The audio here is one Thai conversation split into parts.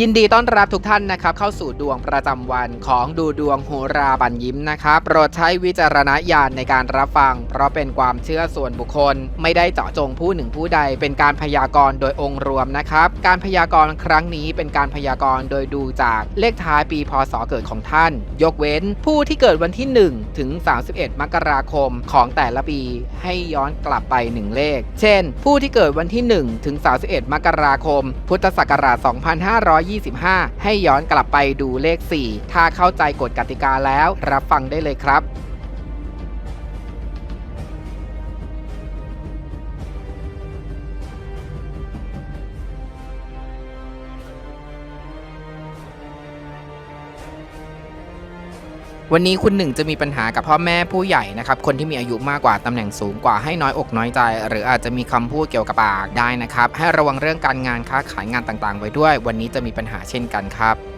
ยินดีต้อนรับทุกท่านนะครับเข้าสู่ดวงประจำวันของดูดวงโหราบันยิ้มนะครับโปรดใช้วิจารณญาณในการรับฟัง เพราะเป็นความเชื่อส่วนบุคคล ไม่ได้เจาะจงผู้หนึ่งผู้ใด เป็นการพยากรณ์โดยองค์รวมนะครับการพยากรณ์ครั้งนี้เป็นการพยากรณ์โดยดูจากเลขท้ายปีพศเกิดของท่าน ยกเว้นผู้ที่เกิดวันที่ 1 ถึง 31 มกราคมของแต่ละปี ให้ย้อนกลับไป 1 เลข เช่น ผู้ที่เกิดวันที่ 1 ถึง 31 มกราคม พุทธศักราช2525 ให้ย้อนกลับไปดูเลข 4 ถ้าเข้าใจกฎกติกาแล้ว รับฟังได้เลยครับ วันนี้คุณหนึ่งจะมีปัญหากับพ่อแม่ผู้ใหญ่นะครับ คนที่มีอายุมากกว่าตำแหน่งสูงกว่าให้น้อยอกน้อยใจ หรืออาจจะมีคำพูดเกี่ยวกับปากได้นะครับ ให้ระวังเรื่องการงานค้าขายงานต่างๆ ไว้ด้วย วันนี้จะมีปัญหาเช่นกันครับ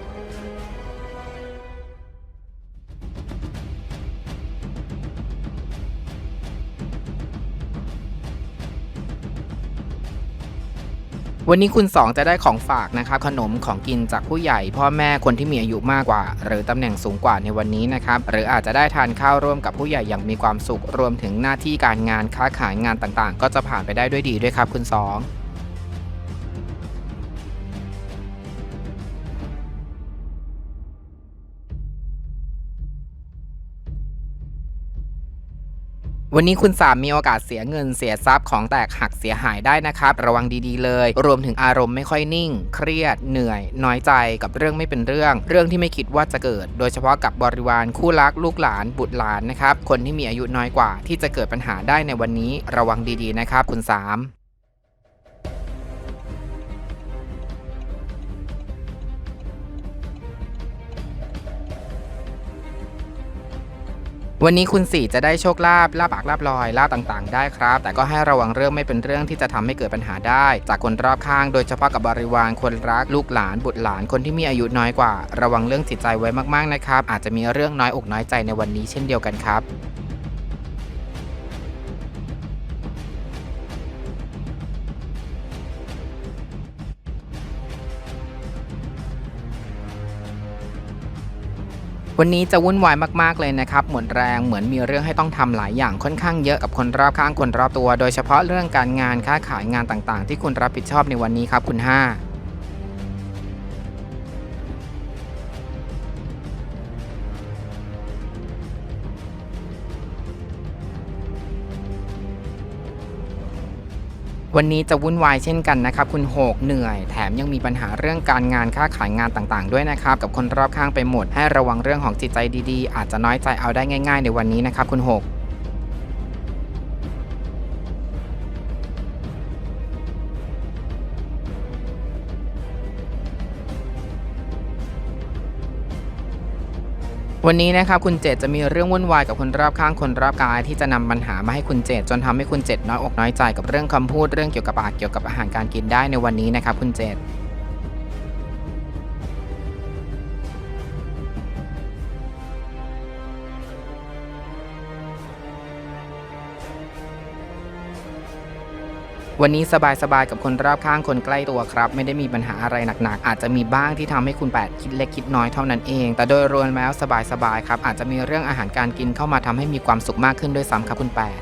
วันนี้คุณ 2 จะได้ของฝากนะครับขนมของกินจากผู้ใหญ่ พ่อแม่คนที่มีอายุมากกว่า หรือตำแหน่งสูงกว่าในวันนี้นะครับหรืออาจจะได้ทานข้าวร่วมกับผู้ใหญ่อย่างมีความสุขรวมถึงหน้าที่การงานค้าขายงานต่างๆ ก็จะผ่านไปได้ด้วยดีด้วยครับคุณ 2 วันนี้คุณสามมีโอกาสเสียเงินเสียทรัพย์ของแตกหักเสียหายได้นะครับ ระวังดีๆเลย รวมถึงอารมณ์ไม่ค่อยนิ่ง เครียด เหนื่อย น้อยใจกับเรื่องไม่เป็นเรื่อง เรื่องที่ไม่คิดว่าจะเกิด โดยเฉพาะกับบริวารคู่รักลูกหลานบุตรหลานนะครับคนที่มีอายุน้อยกว่าที่จะเกิดปัญหาได้ในวันนี้ ระวังดีๆนะครับ คุณสาม วันนี้คุณสี่จะได้โชคลาภลาบปากลาบลอยลาบต่างๆ ได้ครับ แต่ก็ให้ระวังเรื่องไม่เป็นเรื่องที่จะทำให้เกิดปัญหาได้ จากคนรอบข้าง โดยเฉพาะกับบริวารคนรักลูกหลานบุตรหลานคนที่มีอายุน้อยกว่า ระวังเรื่องจิตใจไว้มากๆนะครับ อาจจะมีเรื่องน้อยอกน้อยใจในวันนี้เช่นเดียวกันครับ วันนี้จะวุ่นวายมากๆเลยนะครับหมดแรงเหมือนมีเรื่องให้ต้องทำหลายอย่างค่อนข้างเยอะกับคนรอบข้างคนรอบตัว โดยเฉพาะเรื่องการงานค้าขายงานต่างๆ ที่คุณรับผิดชอบในวันนี้ครับคุณ5 วันนี้จะวุ่นวายเช่นกันนะครับ คุณหกเหนื่อย แถมยังมีปัญหาเรื่องการงานค้าขายงานต่างๆ ด้วยนะครับ กับคนรอบข้างไปหมด ให้ระวังเรื่องของจิตใจดีๆ อาจจะน้อยใจเอาได้ง่าย ๆ ในวันนี้นะครับ คุณหก วันนี้นะครับคุณเจตจะมีเรื่องวุ่นวายกับคนรอบข้างคนรอบกายที่จะนำปัญหามาให้คุณเจตจนทำให้คุณเจตน้อยอกน้อยใจกับเรื่องคำพูดเรื่องเกี่ยวกับปากเกี่ยวกับอาหารการกินได้ในวันนี้นะครับคุณเจต วันนี้สบายๆกับคนรอบข้างคนใกล้ตัวครับ ไม่ได้มีปัญหาอะไรหนักๆ อาจจะมีบ้างที่ทำให้คุณแปดคิดเล็กคิดน้อยเท่านั้นเอง แต่โดยรวมแล้วสบายๆครับอาจจะมีเรื่องอาหารการกินเข้ามาทำให้มีความสุขมากขึ้นด้วยซ้ำครับคุณแปด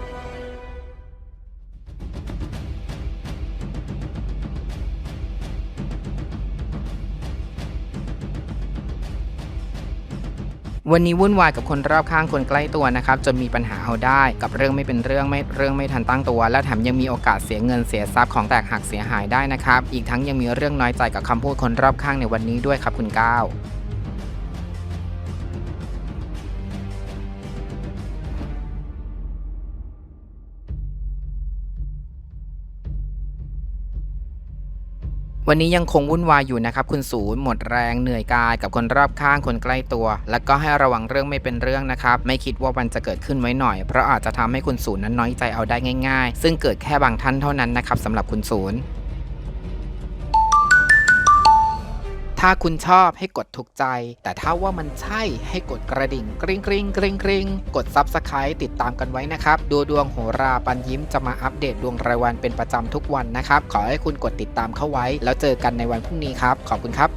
วันนี้วุ่นวายกับคนรอบข้างคนใกล้ตัวนะครับจนมีปัญหาเอาได้กับเรื่องไม่เป็นเรื่องไม่เรื่องไม่ทันตั้งตัว และแถมยังมีโอกาสเสียเงินเสียทรัพย์ของแตกหักเสียหายได้นะครับ อีกทั้งยังมีเรื่องน้อยใจกับคำพูดคนรอบข้างในวันนี้ด้วยครับคุณก้าว วันนี้ยังคงวุ่นวายอยู่นะครับ คุณศูนย์หมดแรงเหนื่อยกายกับคนรอบข้างคนใกล้ตัว แล้วก็ให้ระวังเรื่องไม่เป็นเรื่องนะครับ ไม่คิดว่ามันจะเกิดขึ้นไว้หน่อย เพราะอาจจะทำให้คุณศูนย์นั้นน้อยใจเอาได้ง่าย ๆ ซึ่งเกิดแค่บางท่านเท่านั้นนะครับสำหรับคุณศูนย์ ถ้าคุณชอบให้กดถูกใจ แต่ถ้าว่ามันใช่ให้กดกระดิ่งกริ๊งกริ๊งกริ๊งกริ๊งกดซับสไครต์ติดตามกันไว้นะครับ ดูดวงโหราปันยิ้มจะมาอัปเดตดวงรายวันเป็นประจำทุกวันนะครับ ขอให้คุณกดติดตามเข้าไว้ แล้วเจอกันในวันพรุ่งนี้ครับ ขอบคุณครับ